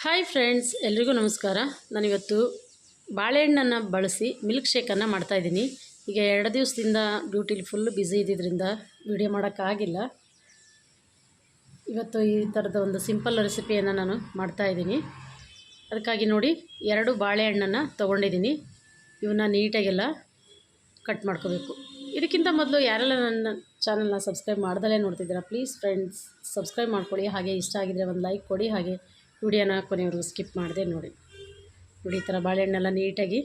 Hi friends, ಎಲ್ರಿಗೂ ನಮಸ್ಕಾರ. ನಾನಿವತ್ತು ಬಾಳೆಹಣ್ಣನ್ನು ಬಳಸಿ ಮಿಲ್ಕ್ ಶೇಕನ್ನು ಮಾಡ್ತಾಯಿದ್ದೀನಿ ಈಗ ಎರಡು ದಿವಸದಿಂದ ಡ್ಯೂಟಿಲಿ ಫುಲ್ ಬ್ಯುಸಿ ಇದ್ದಿದ್ದರಿಂದ ವಿಡಿಯೋ ಮಾಡೋಕ್ಕಾಗಿಲ್ಲ ಇವತ್ತು ಈ ಥರದ ಒಂದು ಸಿಂಪಲ್ ರೆಸಿಪಿಯನ್ನು ನಾನು ಮಾಡ್ತಾಯಿದ್ದೀನಿ ಅದಕ್ಕಾಗಿ ನೋಡಿ, ಎರಡು ಬಾಳೆಹಣ್ಣನ್ನು ತೊಗೊಂಡಿದ್ದೀನಿ. ಇವನ್ನ ನೀಟಾಗೆಲ್ಲ ಕಟ್ ಮಾಡ್ಕೋಬೇಕು. ಇದಕ್ಕಿಂತ ಮೊದಲು ಯಾರೆಲ್ಲ ನನ್ನ ಚಾನಲ್ನ ಸಬ್ಸ್ಕ್ರೈಬ್ ಮಾಡ್ದಲೇ ನೋಡ್ತಿದ್ದೀರಾ ಪ್ಲೀಸ್ ಫ್ರೆಂಡ್ಸ್ ಸಬ್ಸ್ಕ್ರೈಬ್ ಮಾಡ್ಕೊಳ್ಳಿ. ಹಾಗೆ ಇಷ್ಟ ಆಗಿದ್ದರೆ ಒಂದು ಲೈಕ್ ಕೊಡಿ, ಹಾಗೆ ವಿಡಿಯೋನ ಕೊನೆವರೆಗೂ ಸ್ಕಿಪ್ ಮಾಡಿದೆ ನೋಡಿ. ಈ ಥರ ಬಾಳೆಹಣ್ಣೆಲ್ಲ ನೀಟಾಗಿ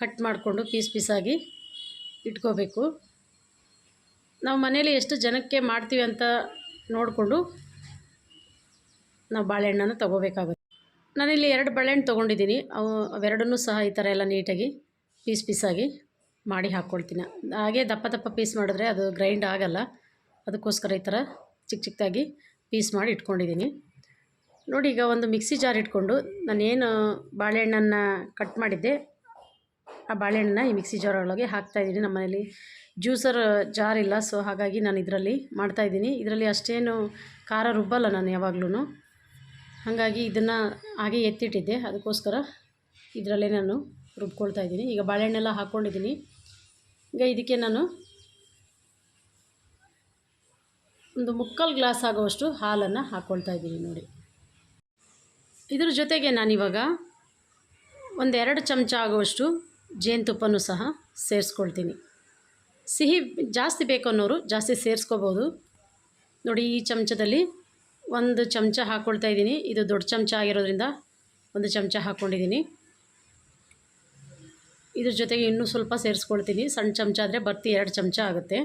ಕಟ್ ಮಾಡಿಕೊಂಡು ಪೀಸ್ ಪೀಸಾಗಿ ಇಟ್ಕೋಬೇಕು. ನಾವು ಮನೇಲಿ ಎಷ್ಟು ಜನಕ್ಕೆ ಮಾಡ್ತೀವಿ ಅಂತ ನೋಡಿಕೊಂಡು ನಾವು ಬಾಳೆಹಣ್ಣನ್ನು ತೊಗೋಬೇಕಾಗುತ್ತೆ. ನಾನಿಲ್ಲಿ ಎರಡು ಬಾಳೆಹಣ್ಣು ತೊಗೊಂಡಿದ್ದೀನಿ. ಅವು ಅವೆರಡನ್ನೂ ಸಹ ಈ ಥರ ಎಲ್ಲ ನೀಟಾಗಿ ಪೀಸ್ ಪೀಸಾಗಿ ಮಾಡಿ ಹಾಕ್ಕೊಳ್ತೀನಿ ಹಾಗೆ ದಪ್ಪ ದಪ್ಪ ಪೀಸ್ ಮಾಡಿದ್ರೆ ಅದು ಗ್ರೈಂಡ್ ಆಗಲ್ಲ. ಅದಕ್ಕೋಸ್ಕರ ಈ ಥರ ಚಿಕ್ಕ ಚಿಕ್ಕದಾಗಿ ಪೀಸ್ ಮಾಡಿ ಇಟ್ಕೊಂಡಿದ್ದೀನಿ. ನೋಡಿ, ಈಗ ಒಂದು ಮಿಕ್ಸಿ ಜಾರ್ ಇಟ್ಕೊಂಡು ನಾನೇನು ಬಾಳೆಹಣ್ಣನ್ನು ಕಟ್ ಮಾಡಿದ್ದೆ, ಆ ಬಾಳೆಹಣ್ಣನ್ನ ಈ ಮಿಕ್ಸಿ ಜಾರ್ ಒಳಗೆ ಹಾಕ್ತಾಯಿದ್ದೀನಿ ನಮ್ಮ ಮನೇಲಿ ಜ್ಯೂಸರ್ ಜಾರ್ ಇಲ್ಲ, ಸೊ ಹಾಗಾಗಿ ನಾನು ಇದರಲ್ಲಿ ಮಾಡ್ತಾಯಿದ್ದೀನಿ ಇದರಲ್ಲಿ ಅಷ್ಟೇನು ಖಾರ ರುಬ್ಬಲ್ಲ ನಾನು ಯಾವಾಗ್ಲೂ ಹಾಗಾಗಿ ಇದನ್ನು ಹಾಗೆ ಎತ್ತಿಟ್ಟಿದ್ದೆ. ಅದಕ್ಕೋಸ್ಕರ ಇದರಲ್ಲೇ ನಾನು ರುಬ್ಕೊಳ್ತಾ ಇದ್ದೀನಿ. ಈಗ ಬಾಳೆಹಣ್ಣೆಲ್ಲ ಹಾಕ್ಕೊಂಡಿದ್ದೀನಿ ಈಗ ಇದಕ್ಕೆ ನಾನು ಒಂದು ಮುಕ್ಕಾಲು ಗ್ಲಾಸ್ ಆಗುವಷ್ಟು ಹಾಲನ್ನು ಹಾಕ್ಕೊಳ್ತಾ ಇದ್ದೀನಿ ನೋಡಿ. ಇದ್ರ ಜೊತೆಗೆ ನಾನಿವಾಗ ಒಂದೆರಡು ಚಮಚ ಆಗುವಷ್ಟು ಜೇನುತುಪ್ಪನೂ ಸಹ ಸೇರಿಸ್ಕೊಳ್ತೀನಿ. ಸಿಹಿ ಜಾಸ್ತಿ ಬೇಕು ಅನ್ನೋರು ಜಾಸ್ತಿ ಸೇರಿಸ್ಕೋಬೋದು. ನೋಡಿ, ಈ ಚಮಚದಲ್ಲಿ ಒಂದು ಚಮಚ ಹಾಕ್ಕೊಳ್ತಾ ಇದ್ದೀನಿ. ಇದು ದೊಡ್ಡ ಚಮಚ ಆಗಿರೋದ್ರಿಂದ ಒಂದು ಚಮಚ ಹಾಕ್ಕೊಂಡಿದ್ದೀನಿ ಇದ್ರ ಜೊತೆಗೆ ಇನ್ನೂ ಸ್ವಲ್ಪ ಸೇರಿಸ್ಕೊಳ್ತೀನಿ. ಸಣ್ಣ ಚಮಚ ಆದರೆ ಬರ್ತಿ ಎರಡು ಚಮಚ ಆಗುತ್ತೆ.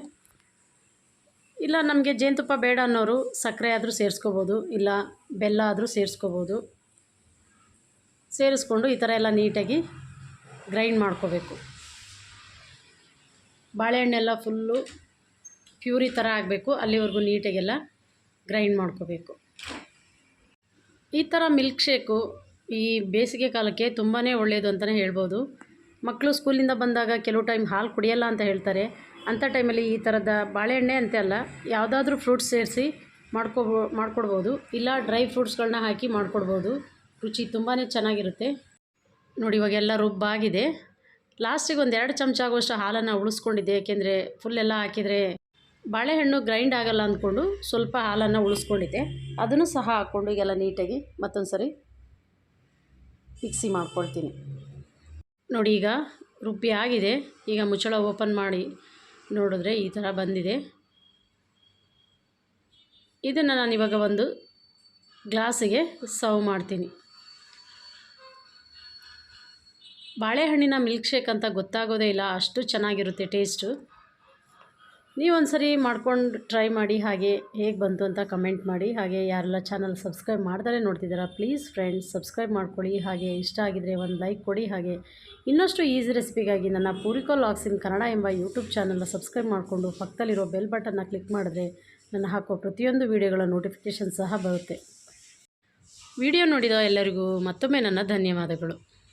ಇಲ್ಲ, ನಮಗೆ ಜೇನುತುಪ್ಪ ಬೇಡ ಅನ್ನೋರು ಸಕ್ಕರೆ ಆದರೂ ಸೇರಿಸ್ಕೋಬೋದು. ಇಲ್ಲ, ಬೆಲ್ಲ ಆದರೂ ಸೇರಿಸ್ಕೋಬೋದು. ಸೇರಿಸ್ಕೊಂಡು ಈ ಥರ ಎಲ್ಲ ನೀಟಾಗಿ ಗ್ರೈಂಡ್ ಮಾಡ್ಕೋಬೇಕು. ಬಾಳೆಹಣ್ಣೆಲ್ಲ ಫುಲ್ಲು ಪ್ಯೂರಿ ಥರ ಆಗಬೇಕು, ಅಲ್ಲಿವರೆಗೂ ನೀಟಾಗೆಲ್ಲ ಗ್ರೈಂಡ್ ಮಾಡ್ಕೋಬೇಕು. ಈ ಥರ ಮಿಲ್ಕ್ ಶೇಕು ಈ ಬೇಸಿಗೆ ಕಾಲಕ್ಕೆ ತುಂಬಾ ಒಳ್ಳೆಯದು ಅಂತಲೇ ಹೇಳ್ಬೋದು. ಮಕ್ಕಳು ಸ್ಕೂಲಿಂದ ಬಂದಾಗ ಕೆಲವು ಟೈಮ್ ಹಾಲು ಕುಡಿಯಲ್ಲ ಅಂತ ಹೇಳ್ತಾರೆ. ಅಂಥ ಟೈಮಲ್ಲಿ ಈ ಥರದ ಬಾಳೆಹಣ್ಣೆ ಅಂತ ಅಲ್ಲ, ಯಾವುದಾದ್ರೂ ಫ್ರೂಟ್ಸ್ ಸೇರಿಸಿ ಮಾಡ್ಕೋಬೋ ಮಾಡ್ಕೊಡ್ಬೋದು. ಇಲ್ಲ ಡ್ರೈ ಫ್ರೂಟ್ಸ್ಗಳನ್ನ ಹಾಕಿ ಮಾಡ್ಕೊಡ್ಬೋದು. ರುಚಿ ತುಂಬಾ ಚೆನ್ನಾಗಿರುತ್ತೆ. ನೋಡಿ ಇವಾಗೆಲ್ಲ ರುಬ್ಬಾಗಿದೆ. ಲಾಸ್ಟಿಗೆ ಒಂದು ಎರಡು ಚಮಚ ಆಗುವಷ್ಟು ಹಾಲನ್ನು ಉಳಿಸ್ಕೊಂಡಿದ್ದೆ. ಏಕೆಂದರೆ ಎಲ್ಲ ಹಾಕಿದರೆ ಬಾಳೆಹಣ್ಣು ಗ್ರೈಂಡ್ ಆಗಲ್ಲ ಅಂದ್ಕೊಂಡು ಸ್ವಲ್ಪ ಹಾಲನ್ನು ಉಳಿಸ್ಕೊಂಡಿದ್ದೆ. ಅದನ್ನು ಸಹ ಹಾಕ್ಕೊಂಡು ಈಗೆಲ್ಲ ನೀಟಾಗಿ ಮತ್ತೊಂದು ಸರಿ ಮಿಕ್ಸಿ ಮಾಡ್ಕೊಳ್ತೀನಿ. ನೋಡಿ, ಈಗ ರುಬ್ಬಿ ಆಗಿದೆ. ಈಗ ಮುಚ್ಚಳ ಓಪನ್ ಮಾಡಿ ನೋಡಿದ್ರೆ ಈ ಥರ ಬಂದಿದೆ. ಇದನ್ನು ನಾನು ಇವಾಗ ಒಂದು ಗ್ಲಾಸಿಗೆ ಸರ್ವ್ ಮಾಡ್ತೀನಿ. ಬಾಳೆಹಣ್ಣಿನ ಮಿಲ್ಕ್ ಶೇಕ್ ಅಂತ ಗೊತ್ತಾಗೋದೇ ಇಲ್ಲ, ಅಷ್ಟು ಚೆನ್ನಾಗಿರುತ್ತೆ ಟೇಸ್ಟು. ನೀವು ಸರಿ ಮಾಡ್ಕೊಂಡು ಟ್ರೈ ಮಾಡಿ, ಹಾಗೆ ಹೇಗೆ ಬಂತು ಅಂತ ಕಮೆಂಟ್ ಮಾಡಿ, ಹಾಗೆ ಯಾರೆಲ್ಲ ಚಾನಲ್ ಸಬ್ಸ್ಕ್ರೈಬ್ ಮಾಡ್ತಾರೆ ನೋಡ್ತಿದ್ದೀರಾ, ಪ್ಲೀಸ್ ಫ್ರೆಂಡ್ಸ್ ಸಬ್ಸ್ಕ್ರೈಬ್ ಮಾಡ್ಕೊಳ್ಳಿ, ಹಾಗೆ ಇಷ್ಟ ಆಗಿದರೆ ಒಂದು ಲೈಕ್ ಕೊಡಿ, ಹಾಗೆ ಇನ್ನಷ್ಟು ಈಸಿ ರೆಸಿಪಿಗಾಗಿ ನನ್ನ ಪೂರಿಕೋ ಲಾಗ್ಸ್ ಇನ್ ಕನ್ನಡ ಎಂಬ ಯೂಟ್ಯೂಬ್ ಚಾನಲ್ನ ಸಬ್ಸ್ಕ್ರೈಬ್ ಮಾಡಿಕೊಂಡು ಪಕ್ಕದಲ್ಲಿರೋ ಬೆಲ್ ಬಟನ್ನ ಕ್ಲಿಕ್ ಮಾಡಿದ್ರೆ ನನ್ನ ಹಾಕೋ ಪ್ರತಿಯೊಂದು ವೀಡಿಯೋಗಳ ನೋಟಿಫಿಕೇಷನ್ ಸಹ ಬರುತ್ತೆ. ವಿಡಿಯೋ ನೋಡಿದ ಎಲ್ಲರಿಗೂ ಮತ್ತೊಮ್ಮೆ ನನ್ನ ಧನ್ಯವಾದಗಳು.